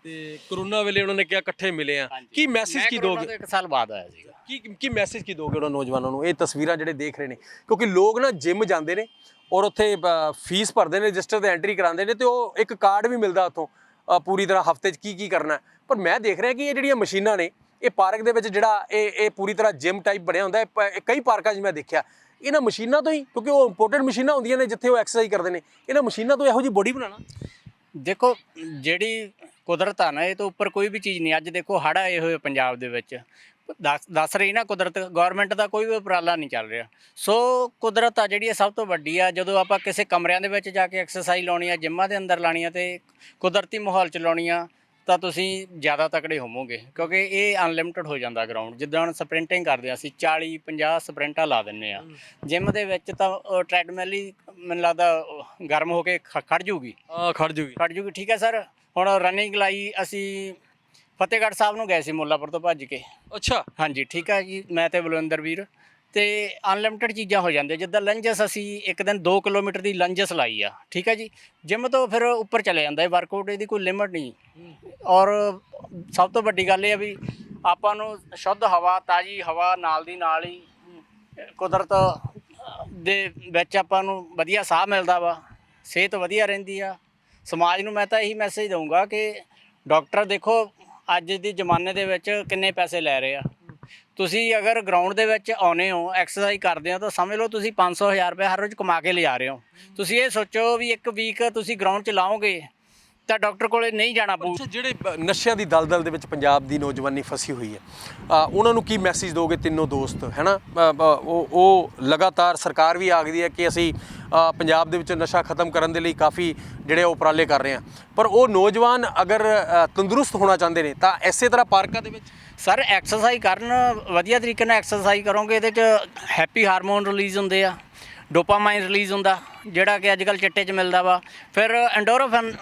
ਤੇ ਕਰੋਨਾ ਵੇਲੇ ਉਹਨਾਂ ਨੇ ਕਿਹਾ ਇਕੱਠੇ ਮਿਲੇ ਆ। ਕੀ ਮੈਸੇਜ ਕੀ ਦੋਗੇ? ਇੱਕ ਸਾਲ ਬਾਅਦ ਆਇਆ ਸੀਗਾ। ਕੀ ਕੀ ਮੈਸੇਜ ਕੀ ਦੋਗੇ ਉਹਨਾਂ ਨੌਜਵਾਨਾਂ ਨੂੰ? ਇਹ ਤਸਵੀਰਾਂ ਜਿਹੜੇ ਦੇਖ ਰਹੇ ਨੇ। ਕਿਉਂਕਿ ਲੋਕ ਨਾ ਜਿਮ ਜਾਂਦੇ ਨੇ ਔਰ ਉੱਥੇ ਅ, ਫੀਸ ਭਰਦੇ ਨੇ ਰਜਿਸਟਰ ਤੇ ਐਂਟਰੀ ਕਰਾਉਂਦੇ ਨੇ ਤੇ ਉਹ ਇੱਕ ਕਾਰਡ ਵੀ ਮਿਲਦਾ ਉੱਥੋਂ ਅ, ਪੂਰੀ ਤਰ੍ਹਾਂ ਹਫ਼ਤੇ 'ਚ ਕੀ ਕੀ ਕਰਨਾ। ਹੈ। ਪਰ ਮੈਂ ਦੇਖ ਰਿਹਾ ਕਿ ਇਹ ਜਿਹੜੀਆਂ ਮਸ਼ੀਨਾਂ ਨੇ ਇਹ ਪਾਰਕ ਦੇ ਵਿੱਚ ਜਿਹੜਾ ਇਹ ਇਹ ਪੂਰੀ ਤਰ੍ਹਾਂ ਜਿਮ ਟਾਈਪ ਬਣਿਆ ਹੁੰਦਾ ਹੈ, ਪ- ਕਈ ਪਾਰਕਾਂ 'ਚ ਮੈਂ ਦੇਖਿਆ। ਇਹਨਾਂ ਮਸ਼ੀਨਾਂ ਤੋਂ ਹੀ, ਕਿਉਂਕਿ ਉਹ ਇੰਪੋਰਟੈਂਟ ਮਸ਼ੀਨਾਂ ਹੁੰਦੀਆਂ ਨੇ ਜਿੱਥੇ ਉਹ ਐਕਸਰਸਾਈਜ਼ ਕਰਦੇ ਨੇ। ਇਹਨਾਂ ਮਸ਼ੀਨਾਂ ਤੋਂ ਇਹੋ ਜਿਹੀ ਬੋਡੀ ਬਣਾਉਣਾ? ਦੇਖੋ, ਜਿਹੜੀ ਕੁਦਰਤ ਆ ਨਾ, ਇਹ ਤੋਂ ਉੱਪਰ ਕੋਈ ਵੀ ਚੀਜ਼ ਨਹੀਂ। ਅੱਜ ਦੇਖੋ, ਹੜ੍ਹ ਆਏ ਹੋਏ ਪੰਜਾਬ ਦੇ ਵਿੱਚ। ਦੱਸ ਦੱਸ ਰਹੀ ਨਾ ਕੁਦਰਤ ਗਵਰਨਮੈਂਟ ਦਾ ਕੋਈ ਵੀ ਉਪਰਾਲਾ ਨਹੀਂ ਚੱਲ ਰਿਹਾ। ਸੋ, ਕੁਦਰਤ ਆ ਜਿਹੜੀ ਇਹ ਸਭ ਤੋਂ ਵੱਡੀ ਆ। ਜਦੋਂ ਆਪਾਂ ਕਿਸੇ ਕਮਰਿਆਂ ਦੇ ਵਿੱਚ ਜਾ ਕੇ ਐਕਸਰਸਾਈਜ਼ ਲਾਉਣੀ ਆ, ਜਿੰਮਾਂ ਦੇ ਅੰਦਰ ਲਾਉਣੀ ਆ ਤੇ ਕੁਦਰਤੀ ਮਾਹੌਲ ਚ ਲਾਉਣੀ ਆ ਤਾਂ ਤੁਸੀਂ ਜ਼ਿਆਦਾ ਤਕੜੇ ਹੋਵੋਗੇ ਕਿਉਂਕਿ ਇਹ ਅਨਲਿਮਿਟਿਡ ਹੋ ਜਾਂਦਾ ਗਰਾਊਂਡ ਜਿੱਦਾਂ ਹੁਣ ਸਪ੍ਰਿੰਟਿੰਗ ਕਰਦੇ ਆ ਅਸੀਂ 40 50 ਸਪ੍ਰਿੰਟਾਂ ਲਾ ਦਿੰਨੇ ਆ। ਜਿਮ ਦੇ ਵਿੱਚ ਤਾਂ ਟ੍ਰੈਡਮਿਲ ਹੀ ਮੈਨੂੰ ਲੱਗਦਾ ਗਰਮ ਹੋ ਕੇ ਖ- ਖੜ ਜੂਗੀ ਆ ਖੜ ਜੂਗੀ ਖੜ ਜੂਗੀ ਠੀਕ ਹੈ ਸਰ? ਹੁਣ ਰਨਿੰਗ ਲਾਈ ਅਸੀਂ ਫਤਿਹਗੜ੍ਹ ਸਾਹਿਬ ਨੂੰ ਗਏ ਸੀ ਮੁੱਲਾਪੁਰ ਤੋਂ ਭੱਜ ਕੇ। ਅੱਛਾ। ਹਾਂਜੀ ਠੀਕ ਹੈ ਜੀ ਮੈਂ ਤੇ ਬਲਵਿੰਦਰ ਵੀਰ। ਤੇ ਅਨਲਿਮਿਟਿਡ ਚੀਜ਼ਾਂ ਹੋ ਜਾਂਦੀਆਂ। ਜਿੱਦਾਂ ਲੰਜਸ ਅਸੀਂ ਇੱਕ ਦਿਨ 2 ਕਿਲੋਮੀਟਰ ਦੀ ਲੰਜਸ ਲਾਈ ਆ, ਠੀਕ ਹੈ ਜੀ? ਜਿਮ ਤੋਂ ਫਿਰ ਉੱਪਰ ਚਲੇ ਜਾਂਦਾ ਹੈ ਵਰਕਆਊਟ ਇਹਦੀ ਕੋਈ ਲਿਮਟ ਨਹੀਂ। ਔਰ ਸਭ ਤੋਂ ਵੱਡੀ ਗੱਲ ਇਹ ਆ ਵੀ ਆਪਾਂ ਨੂੰ ਸ਼ੁੱਧ ਹਵਾ, ਤਾਜ਼ੀ ਹਵਾ ਨਾਲ ਦੀ ਨਾਲ ਹੀ ਕੁਦਰਤ ਦੇ ਵਿੱਚ ਆਪਾਂ ਨੂੰ ਵਧੀਆ ਸਾਹ ਮਿਲਦਾ ਵਾ, ਸਿਹਤ ਵਧੀਆ ਰਹਿੰਦੀ ਆ। ਸਮਾਜ ਨੂੰ ਮੈਂ ਤਾਂ ਇਹੀ ਮੈਸੇਜ ਦਊਂਗਾ ਕਿ ਡਾਕਟਰ ਦੇਖੋ, ਅੱਜ ਦੇ ਜ਼ਮਾਨੇ ਦੇ ਵਿੱਚ ਕਿੰਨੇ ਪੈਸੇ ਲੈ ਰਹੇ ਆ। ਤੁਸੀਂ ਅਗਰ ਗਰਾਊਂਡ ਦੇ ਵਿੱਚ ਆਉਨੇ ਹੋ ਐਕਸਰਸਾਈਜ਼ ਕਰਦੇ ਹੋ, ਤਾਂ ਸਮਝ ਲਓ ਤੁਸੀਂ 500 ਹਜ਼ਾਰ ਰੁਪਏ ਹਰ ਰੋਜ਼ ਕਮਾ ਕੇ ਲਿਜਾ ਰਹੇ ਹੋ। ਤੁਸੀਂ ਇਹ ਸੋਚੋ ਵੀ ਇੱਕ ਵੀਕ ਤੁਸੀਂ ਗਰਾਊਂਡ 'ਚ ਲਾਓਗੇ ਤਾਂ ਡਾਕਟਰ ਕੋਲੇ ਨਹੀਂ ਜਾਣਾ ਪਊ। ਅੱਛਾ ਜਿਹੜੇ ਨਸ਼ਿਆਂ ਦੀ ਦਲਦਲ ਦੇ ਵਿੱਚ ਪੰਜਾਬ ਦੀ ਨੌਜਵਾਨੀ ਫਸੀ ਹੋਈ ਹੈ ਆ, ਉਹਨਾਂ ਨੂੰ ਕੀ ਮੈਸੇਜ ਦੋਗੇ ਤਿੰਨੋਂ ਦੋਸਤ ਹੈਨਾ? ਉਹ ਉਹ ਲਗਾਤਾਰ ਸਰਕਾਰ ਵੀ ਆਖਦੀ ਹੈ ਕਿ ਅਸੀਂ ਪੰਜਾਬ ਦੇ ਵਿੱਚ ਨਸ਼ਾ ਖਤਮ ਕਰਨ ਦੇ ਲਈ ਕਾਫੀ ਜਿਹੜੇ ਉਪਰਾਲੇ ਕਰ ਰਹੇ ਹਾਂ। ਪਰ ਉਹ ਨੌਜਵਾਨ ਅਗਰ ਤੰਦਰੁਸਤ ਹੋਣਾ ਚਾਹੁੰਦੇ ਨੇ ਤਾਂ ਇਸੇ ਤਰ੍ਹਾਂ ਪਾਰਕਾਂ ਦੇ ਵਿੱਚ? ਸਰ ਐਕਸਰਸਾਈਜ਼ ਕਰਨ ਵਧੀਆ ਤਰੀਕੇ ਨਾਲ ਐਕਸਰਸਾਈਜ਼ ਕਰੋਗੇ ਇਹਦੇ 'ਚ ਹੈਪੀ ਹਾਰਮੋਨ ਰਿਲੀਜ਼ ਹੁੰਦੇ ਆ। ਡੋਪਾਮਾਈਨ ਰਿਲੀਜ਼ ਹੁੰਦਾ, ਜਿਹੜਾ ਕਿ ਅੱਜ ਕੱਲ ਚਿੱਟੇ 'ਚ ਮਿਲਦਾ ਵਾ। ਫਿਰ ਐਂਡੋਰਫਿਨ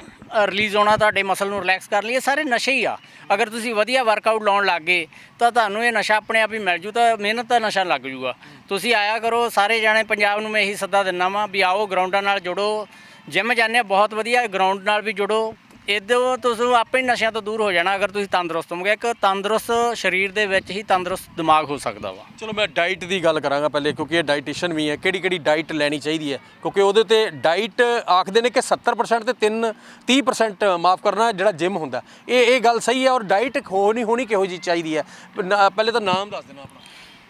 ਰਿਲੀਜ਼ ਹੋਣਾ ਤੁਹਾਡੇ ਮਸਲ ਨੂੰ ਰਿਲੈਕਸ ਕਰ ਲਈ ਇਹ ਸਾਰੇ ਨਸ਼ੇ ਹੀ ਆ। ਅਗਰ ਤੁਸੀਂ ਵਧੀਆ ਵਰਕਆਊਟ ਲਾਉਣ ਲੱਗੇ ਤਾਂ ਤੁਹਾਨੂੰ ਇਹ ਨਸ਼ਾ ਆਪਣੇ ਆਪ ਹੀ ਮਿਲ ਜੂ, ਤਾਂ ਮਿਹਨਤ ਦਾ ਨਸ਼ਾ ਲੱਗ ਜੂਗਾ। ਤੁਸੀਂ ਆਇਆ ਕਰੋ, ਸਾਰੇ ਜਾਣੇ ਪੰਜਾਬ ਨੂੰ ਮੈਂ ਇਹੀ ਸੱਦਾ ਦਿੰਦਾ ਵਾਂ ਵੀ ਆਓ ਗਰਾਊਂਡਾਂ ਨਾਲ ਜੁੜੋ, ਜਿਮ ਜਾਂਦੇ ਆ ਬਹੁਤ ਵਧੀਆ ਗਰਾਊਂਡ ਨਾਲ ਵੀ ਜੁੜੋ। ਇਦੋਂ ਤੁਸੀਂ ਆਪੇ ਹੀ ਨਸ਼ਿਆਂ ਤੋਂ ਦੂਰ ਹੋ ਜਾਣਾ ਅਗਰ ਤੁਸੀਂ ਤੰਦਰੁਸਤ ਹੋਵੋਗੇ। ਇੱਕ ਤੰਦਰੁਸਤ ਸਰੀਰ ਦੇ ਵਿੱਚ ਹੀ ਤੰਦਰੁਸਤ ਦਿਮਾਗ ਹੋ ਸਕਦਾ ਵਾ। ਚਲੋ ਮੈਂ ਡਾਈਟ ਦੀ ਗੱਲ ਕਰਾਂਗਾ ਪਹਿਲੇ ਕਿਉਂਕਿ ਇਹ ਡਾਈਟੀਸ਼ੀਅਨ ਵੀ ਹੈ ਕਿਹੜੀ ਕਿਹੜੀ ਡਾਈਟ ਲੈਣੀ ਚਾਹੀਦੀ ਹੈ ਕਿਉਂਕਿ ਉਹਦੇ ਤੇ ਡਾਈਟ ਆਖਦੇ ਨੇ ਕਿ 70% ਤੇ 3 30% ਮਾਫ ਕਰਨਾ ਜਿਹੜਾ ਜਿਮ ਹੁੰਦਾ। ਇਹ ਇਹ ਗੱਲ ਸਹੀ ਹੈ ਔਰ ਡਾਈਟ ਹੋਣੀ ਹੋਣੀ ਕਿਹੋ ਜੀ ਚਾਹੀਦੀ ਹੈ? ਨਾ- ਪਹਿਲੇ ਤਾਂ ਨਾਮ ਦੱਸ ਦੇਣਾ ਆਪਣਾ।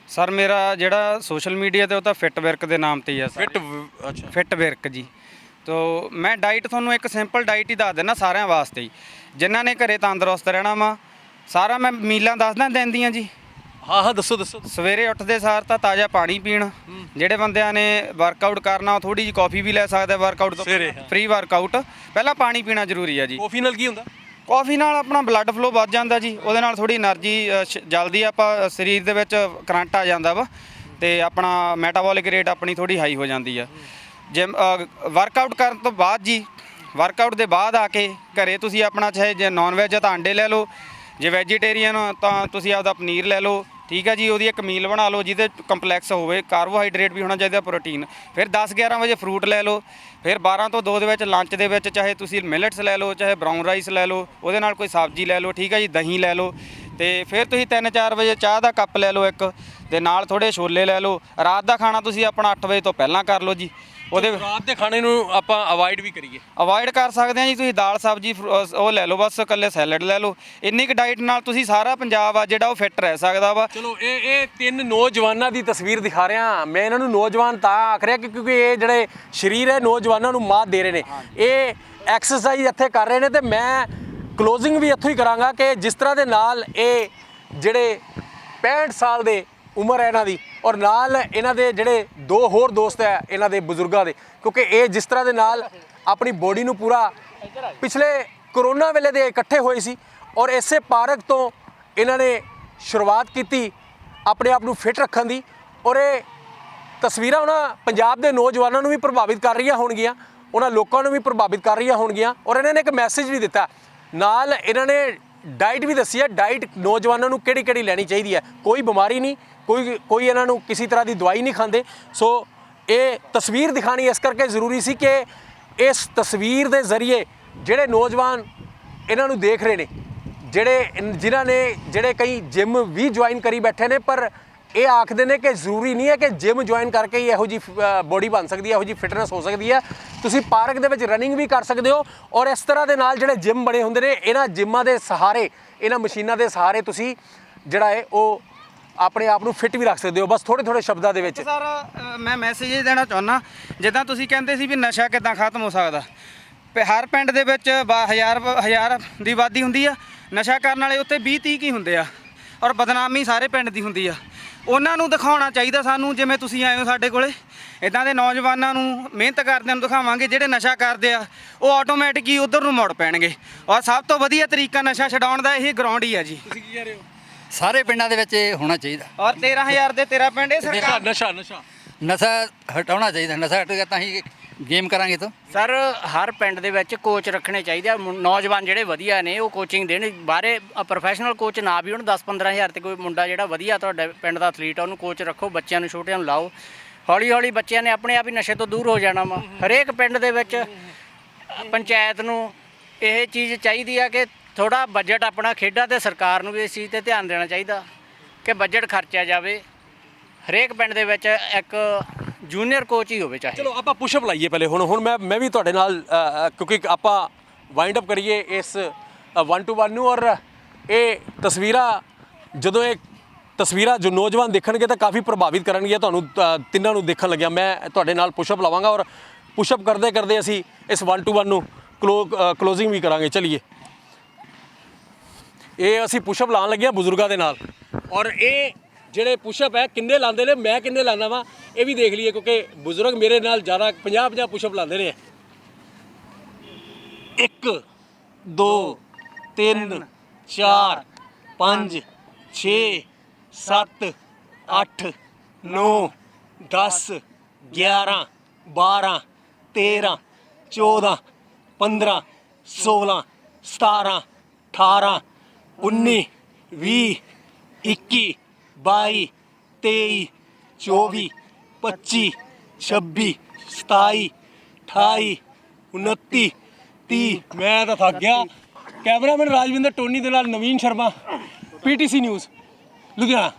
ਸਰ ਮੇਰਾ ਜਿਹੜਾ ਸੋਸ਼ਲ ਮੀਡੀਆ ਤੇ ਉਹ ਤਾਂ ਫਿੱਟ ਵਿਰਕ ਦੇ ਨਾਮ ਤੇ ਹੀ ਆ ਸਰ। ਫਿਟ ਅੱਛਾ। ਫਿੱਟ ਵਿਰਕ ਜੀ। ਤੋ ਮੈਂ ਡਾਈਟ ਤੁਹਾਨੂੰ ਇੱਕ ਸਿੰਪਲ ਡਾਈਟ ਹੀ ਦੱਸ ਦਿੰਦਾ ਸਾਰਿਆਂ ਵਾਸਤੇ ਹੀ। ਜਿਨ੍ਹਾਂ ਨੇ ਘਰੇ ਤੰਦਰੁਸਤ ਰਹਿਣਾ ਵਾ ਸਾਰਾ ਮੈਂ ਮੀਲਾਂ ਦੱਸਦਾ ਦਿਨ ਦੀਆਂ ਜੀ। ਹਾਂ ਹਾਂ ਦੱਸੋ ਦੱਸੋ। ਸਵੇਰੇ ਉੱਠਦੇ ਸਾਰ ਤਾਂ ਤਾਜ਼ਾ ਪਾਣੀ ਪੀਣ। ਜਿਹੜੇ ਬੰਦਿਆਂ ਨੇ ਵਰਕਆਊਟ ਕਰਨਾ ਉਹ ਥੋੜੀ ਜੀ ਕਾਫੀ ਵੀ ਲੈ ਸਕਦਾ ਵਰਕਆਊਟ ਤੋਂ। ਸਵੇਰੇ, ਹਾਂ। ਫ੍ਰੀ ਵਰਕਆਊਟ ਪਹਿਲਾਂ ਪਾਣੀ ਪੀਣਾ ਜ਼ਰੂਰੀ ਆ ਜੀ। ਕਾਫੀ ਨਾਲ ਕੀ ਹੁੰਦਾ? ਕਾਫੀ ਨਾਲ ਆਪਣਾ ਬਲੱਡ ਫਲੋ ਵੱਧ ਜਾਂਦਾ ਜੀ। ਉਹਦੇ ਨਾਲ ਥੋੜੀ એનર્ਜੀ ਜਲਦੀ ਆਪਾਂ ਸਰੀਰ ਦੇ ਵਿੱਚ ਕਰੰਟ ਆ ਜਾਂਦਾ ਵਾ। ਤੇ ਆਪਣਾ ਮੈਟਾਬੋਲਿਕ ਰੇਟ ਆਪਣੀ ਥੋੜੀ ਹਾਈ ਹੋ ਜਾਂਦੀ ਆ। ਜਿਮ ਵਰਕਆਊਟ ਕਰਨ ਤੋਂ ਬਾਅਦ ਜੀ ਵਰਕਆਊਟ ਦੇ ਬਾਅਦ ਆ ਕੇ ਘਰੇ ਤੁਸੀਂ ਆਪਣਾ ਚਾਹੇ ਜੇ ਨਾਨ ਵੈਜ ਆ ਤਾਂ ਅੰਡੇ ਲੈ ਲਓ, ਜੇ ਵੈਜੀਟੇਰੀਅਨ ਤਾਂ ਤੁਸੀਂ ਆਪਦਾ ਪਨੀਰ ਲੈ ਲਓ, ਠੀਕ ਹੈ ਜੀ, ਉਹਦੀ ਇੱਕ ਮੀਲ ਬਣਾ ਲਓ ਜਿਹਦੇ ਕੰਪਲੈਕਸ ਹੋਵੇ ਕਾਰਬੋਹਾਈਡਰੇਟ ਵੀ ਹੋਣਾ ਚਾਹੀਦਾ ਪ੍ਰੋਟੀਨ ਫਿਰ 10 11 ਵਜੇ ਫਰੂਟ ਲੈ ਲਓ, ਫਿਰ 12 ਤੋਂ 2 ਦੇ ਵਿੱਚ ਲੰਚ ਦੇ ਵਿੱਚ ਚਾਹੇ ਤੁਸੀਂ ਮਿਲਟਸ ਲੈ ਲਓ, ਚਾਹੇ ਬਰਾਊਨ ਰਾਈਸ ਲੈ ਲਓ, ਉਹਦੇ ਨਾਲ ਕੋਈ ਸਬਜ਼ੀ ਲੈ ਲਓ, ਠੀਕ ਹੈ ਜੀ, ਦਹੀਂ ਲੈ ਲਓ। ਤੇ ਫਿਰ ਤੁਸੀਂ 3-4 ਵਜੇ ਚਾਹ ਦਾ ਕੱਪ ਲੈ ਲਓ ਇੱਕ, ਤੇ ਨਾਲ ਥੋੜੇ ਛੋਲੇ ਲੈ ਲਓ। ਰਾਤ ਦਾ ਖਾਣਾ ਤੁਸੀਂ ਆਪਣਾ 8 ਵਜੇ ਤੋਂ ਪਹਿਲਾਂ ਕਰ ਲਓ ਜੀ। ਉਹਦੇ ਰਾਤ ਦੇ ਖਾਣੇ ਨੂੰ ਆਪਾਂ ਅਵਾਇਡ ਵੀ ਕਰੀਏ। ਅਵਾਇਡ ਕਰ ਸਕਦੇ ਆ ਜੀ ਤੁਸੀਂ ਦਾਲ ਸਬਜੀ ਉਹ ਲੈ ਲਓ ਬਸ ਇਕੱਲੇ ਸੈਲਡ ਲੈ ਲਓ। ਇੰਨੀ ਕੁ ਡਾਈਟ ਨਾਲ ਤੁਸੀਂ ਸਾਰਾ ਪੰਜਾਬ ਆ ਜਿਹੜਾ ਉਹ ਫਿੱਟ ਰਹਿ ਸਕਦਾ ਵਾ। ਚਲੋ ਇਹ ਇਹ ਤਿੰਨ ਨੌਜਵਾਨਾਂ ਦੀ ਤਸਵੀਰ ਦਿਖਾ ਰਿਹਾ ਮੈਂ ਇਹਨਾਂ ਨੂੰ ਨੌਜਵਾਨ ਤਾਂ ਆਖ ਰਿਹਾ ਕਿ ਕਿਉਂਕਿ ਇਹ ਜਿਹੜੇ ਸਰੀਰ ਹੈ ਨੌਜਵਾਨਾਂ ਨੂੰ ਮਾਤ ਦੇ ਰਹੇ ਨੇ। ਇਹ ਐਕਸਰਸਾਈਜ਼ ਇੱਥੇ ਕਰ ਰਹੇ ਨੇ ਤੇ ਮੈਂ ਕਲੋਜ਼ਿੰਗ ਵੀ ਇੱਥੋਂ ਹੀ ਕਰਾਂਗਾ ਕਿ ਜਿਸ ਤਰ੍ਹਾਂ ਦੇ ਨਾਲ ਇਹ ਜਿਹੜੇ 65 ਸਾਲ ਦੇ ਉਮਰ ਹੈ ਇਹਨਾਂ ਦੀ ਔਰ ਨਾਲ ਇਹਨਾਂ ਦੇ ਜਿਹੜੇ ਦੋ ਹੋਰ ਦੋਸਤ ਹੈ ਇਹਨਾਂ ਦੇ ਬਜ਼ੁਰਗਾਂ ਦੇ। ਕਿਉਂਕਿ ਇਹ ਜਿਸ ਤਰ੍ਹਾਂ ਦੇ ਨਾਲ ਆਪਣੀ ਬੋਡੀ ਨੂੰ ਪੂਰਾ ਪਿਛਲੇ ਕਰੋਨਾ ਵੇਲੇ ਦੇ ਇਕੱਠੇ ਹੋਏ ਸੀ ਔਰ ਇਸੇ ਪਾਰਕ ਤੋਂ ਇਹਨਾਂ ਨੇ ਸ਼ੁਰੂਆਤ ਕੀਤੀ ਆਪਣੇ ਆਪ ਨੂੰ ਫਿਟ ਰੱਖਣ ਦੀ ਔਰ ਇਹ ਤਸਵੀਰਾਂ ਉਹਨਾਂ ਪੰਜਾਬ ਦੇ ਨੌਜਵਾਨਾਂ ਨੂੰ ਵੀ ਪ੍ਰਭਾਵਿਤ ਕਰ ਰਹੀਆਂ ਹੋਣਗੀਆਂ, ਉਹਨਾਂ ਲੋਕਾਂ ਨੂੰ ਵੀ ਪ੍ਰਭਾਵਿਤ ਕਰ ਰਹੀਆਂ ਹੋਣਗੀਆਂ ਔਰ ਇਹਨਾਂ ਨੇ ਇੱਕ ਮੈਸੇਜ ਵੀ ਦਿੱਤਾ। ਨਾਲ ਇਹਨਾਂ ਨੇ ਡਾਈਟ ਵੀ ਦੱਸੀ ਹੈ ਡਾਈਟ ਨੌਜਵਾਨਾਂ ਨੂੰ ਕਿਹੜੀ ਕਿਹੜੀ ਲੈਣੀ ਚਾਹੀਦੀ ਹੈ ਕੋਈ ਬਿਮਾਰੀ ਨਹੀਂ, ਕੋਈ ਕੋਈ ਇਹਨਾਂ ਨੂੰ ਕਿਸੇ ਤਰ੍ਹਾਂ ਦੀ ਦਵਾਈ ਨਹੀਂ ਖਾਂਦੇ। ਸੋ ਇਹ ਤਸਵੀਰ ਦਿਖਾਣੀ ਇਸ ਕਰਕੇ ਜ਼ਰੂਰੀ ਸੀ ਕਿ ਇਸ ਤਸਵੀਰ ਦੇ ਜ਼ਰੀਏ ਜਿਹੜੇ ਨੌਜਵਾਨ ਇਹਨਾਂ ਨੂੰ ਦੇਖ ਰਹੇ ਨੇ, ਜਿਹੜੇ, ਜਿਨ੍ਹਾਂ ਨੇ, ਜਿਹੜੇ ਕਈ ਜਿਮ ਵੀ ਜੁਆਇਨ ਕਰੀ ਬੈਠੇ ਨੇ, ਪਰ ਇਹ ਆਖਦੇ ਨੇ ਕਿ ਜ਼ਰੂਰੀ ਨਹੀਂ ਹੈ ਕਿ ਜਿਮ ਜੁਆਇਨ ਕਰਕੇ ਹੀ ਇਹੋ ਜੀ ਬੋਡੀ ਬਣ ਸਕਦੀ ਹੈ, ਇਹੋ ਜੀ ਫਿਟਨੈਸ ਹੋ ਸਕਦੀ ਹੈ। ਤੁਸੀਂ ਪਾਰਕ ਦੇ ਵਿੱਚ ਰਨਿੰਗ ਵੀ ਕਰ ਸਕਦੇ ਹੋ ਔਰ ਇਸ ਤਰ੍ਹਾਂ ਦੇ ਨਾਲ ਜਿਹੜੇ ਜਿਮ ਬਣੇ ਹੁੰਦੇ ਨੇ, ਇਹਨਾਂ ਜਿਮਾਂ ਦੇ ਸਹਾਰੇ, ਇਹਨਾਂ ਮਸ਼ੀਨਾਂ ਦੇ ਸਹਾਰੇ ਤੁਸੀਂ ਜਿਹੜਾ ਹੈ ਉਹ ਆਪਣੇ ਆਪ ਨੂੰ ਫਿਟ ਵੀ ਰੱਖ ਸਕਦੇ ਹੋ। ਬਸ ਥੋੜੇ ਥੋੜੇ ਸ਼ਬਦਾਂ ਦੇ ਵਿੱਚ। ਸਰ ਮੈਂ ਮੈਸੇਜ ਇਹ ਦੇਣਾ ਚਾਹੁੰਦਾ ਜਿੱਦਾਂ ਤੁਸੀਂ ਕਹਿੰਦੇ ਸੀ ਵੀ ਨਸ਼ਾ ਕਿਦਾਂ ਖਤਮ ਹੋ ਸਕਦਾ। ਤੇ ਹਰ ਪਿੰਡ ਦੇ ਵਿੱਚ ਬਾ- ਹਜ਼ਾਰ ਹਜ਼ਾਰ ਦੀ ਆਬਾਦੀ ਹੁੰਦੀ ਆ। ਨਸ਼ਾ ਕਰਨ ਵਾਲੇ ਉੱਤੇ 20 30 ਕੀ ਹੁੰਦੇ ਆ। ਔਰ ਬਦਨਾਮੀ ਸਾਰੇ ਪਿੰਡ ਦੀ ਹੁੰਦੀ ਆ। ਉਹਨਾਂ ਨੂੰ ਦਿਖਾਉਣਾ ਚਾਹੀਦਾ ਸਾਨੂੰ ਜਿਵੇਂ ਤੁਸੀਂ ਆਏ ਹੋ ਸਾਡੇ ਕੋਲੇ। ਇਦਾਂ ਦੇ ਨੌਜਵਾਨਾਂ ਨੂੰ ਮਿਹਨਤ ਕਰਦਿਆਂ ਨੂੰ ਦਿਖਾਵਾਂਗੇ ਜਿਹੜੇ ਨਸ਼ਾ ਕਰਦੇ ਆ ਉਹ ਆਟੋਮੈਟਿਕ ਹੀ ਉਧਰ ਨੂੰ ਮੁੜ ਪੈਣਗੇ। ਔਰ ਸਭ ਤੋਂ ਵਧੀਆ ਤਰੀਕਾ ਨਸ਼ਾ ਛਡਾਉਣ ਦਾ ਇਹ ਗਰਾਊਂਡ ਹੀ ਆ ਜੀ। ਸਾਰੇ ਪਿੰਡਾਂ ਦੇ ਵਿੱਚ ਇਹ ਹੋਣਾ ਚਾਹੀਦਾ। ਔਰ 13000 ਦੇ 13 ਪਿੰਡ ਇਹ ਸਰਕਾਰ? ਨਸ਼ਾ ਨਸ਼ਾ। ਨਸ਼ਾ ਹਟਾਉਣਾ ਚਾਹੀਦਾ ਨਸ਼ਾ ਹਟੇਗਾ ਤਾਂ ਹੀ ਗੇਮ ਕਰਾਂਗੇ ਤਾਂ? ਸਰ, ਹਰ ਪਿੰਡ ਦੇ ਵਿੱਚ ਕੋਚ ਰੱਖਣੇ ਚਾਹੀਦੇ ਆ। ਮੁੰ- ਨੌਜਵਾਨ ਜਿਹੜੇ ਵਧੀਆ ਨੇ, ਉਹ ਕੋਚਿੰਗ ਦੇਣ। ਬਾਹਰੇ ਪ੍ਰੋਫੈਸ਼ਨਲ ਕੋਚ ਨਾ ਵੀ ਹੁਣ 10 ਹਜ਼ਾਰ ਤੇ ਕੋਈ ਮੁੰਡਾ ਜਿਹੜਾ ਵਧੀਆ ਤੁਹਾਡੇ ਪਿੰਡ ਦਾ ਐਥਲੀਟ ਆ, ਉਹਨੂੰ ਕੋਚ ਰੱਖੋ, ਬੱਚਿਆਂ ਨੂੰ, ਛੋਟਿਆਂ ਨੂੰ ਲਾਓ। ਹੌਲੀ ਹੌਲੀ ਬੱਚਿਆਂ ਨੇ ਆਪਣੇ ਆਪ ਹੀ ਨਸ਼ੇ ਤੋਂ ਦੂਰ ਹੋ ਜਾਣਾ ਵਾ। ਹਰੇਕ ਪਿੰਡ ਦੇ ਵਿੱਚ ਪੰਚਾਇਤ ਨੂੰ ਇਹ ਚੀਜ਼ ਚਾਹੀਦੀ ਆ ਕਿ ਥੋੜਾ ਬਜਟ ਆਪਣਾ ਖੇਡਾਂ ਤੇ ਸਰਕਾਰ ਨੂੰ ਵੀ ਇਸ ਚੀਜ਼ ਤੇ ਧਿਆਨ ਦੇਣਾ ਚਾਹੀਦਾ। ਕਿ ਬਜਟ ਖਰਚਿਆ ਜਾਵੇ। ਹਰੇਕ ਪਿੰਡ ਦੇ ਵਿੱਚ ਇੱਕ ਜੂਨੀਅਰ ਕੋਚ ਹੀ ਹੋਵੇ ਚਾਹੇ। ਚਲੋ ਆਪਾਂ ਪੁਸ਼ਅਪ ਲਾਈਏ ਪਹਿਲੇ। ਹੁਣ ਹੁਣ ਮੈਂ ਮੈਂ ਵੀ ਤੁਹਾਡੇ ਨਾਲ ਅ, ਕਿਉਂਕਿ ਆਪਾਂ ਵਾਈਂਡ ਅਪ ਕਰੀਏ ਇਸ 1 ਟੂ 1 ਨੂੰ ਔਰ ਇਹ ਤਸਵੀਰਾਂ ਜਦੋਂ ਇਹ ਤਸਵੀਰਾਂ ਜੋ ਨੌਜਵਾਨ ਦੇਖਣਗੇ ਤਾਂ ਕਾਫੀ ਪ੍ਰਭਾਵਿਤ ਕਰਨਗੀਆਂ। ਤੁਹਾਨੂੰ ਅ, ਤਿੰਨਾਂ ਨੂੰ ਦੇਖਣ ਲੱਗਿਆ ਮੈਂ ਤੁਹਾਡੇ ਨਾਲ ਪੁਸ਼ਅਪ ਲਾਵਾਂਗਾ ਔਰ ਪੁਸ਼ਅਪ ਕਰਦੇ ਕਰਦੇ ਅਸੀਂ ਇਸ 1 ਟੂ 1 ਨੂੰ ਕਲੋਜ਼ਿੰਗ ਵੀ ਕਰਾਂਗੇ। ਚਲਿਏ। ਇਹ ਅਸੀਂ ਪੁਸ਼ਅਪ ਲਾਉਣ ਲੱਗੇ ਹਾਂ ਬਜ਼ੁਰਗਾਂ ਦੇ ਨਾਲ। ਔਰ ਇਹ ਜਿਹੜੇ ਪੁਸ਼ਅਪ ਹੈ ਕਿੰਨੇ ਲਾਉਂਦੇ ਨੇ ਮੈਂ ਕਿੰਨੇ ਲਾਉਂਦਾ ਵਾਂ ਇਹ ਵੀ ਦੇਖ ਲਈਏ ਕਿਉਂਕਿ ਬਜ਼ੁਰਗ ਮੇਰੇ ਨਾਲ ਜ਼ਿਆਦਾ 50 50 ਪੁਸ਼ਅਪ ਲਾਉਂਦੇ ਨੇ। 1 2 3 4 5 6 7 8 9 10 11 12 13 14 15 16 17 18 19 20 21 22 23 24 25 26 27 28 29 30 ਮੈਂ ਤਾਂ ਥੱਕ ਗਿਆ। ਕੈਮਰਾਮੈਨ ਰਾਜਵਿੰਦਰ ਟੋਨੀ ਦੇ ਨਾਲ ਨਵੀਨ ਸ਼ਰਮਾ, ਪੀਟੀਸੀ ਨਿਊਜ਼, ਲੁਧਿਆਣਾ।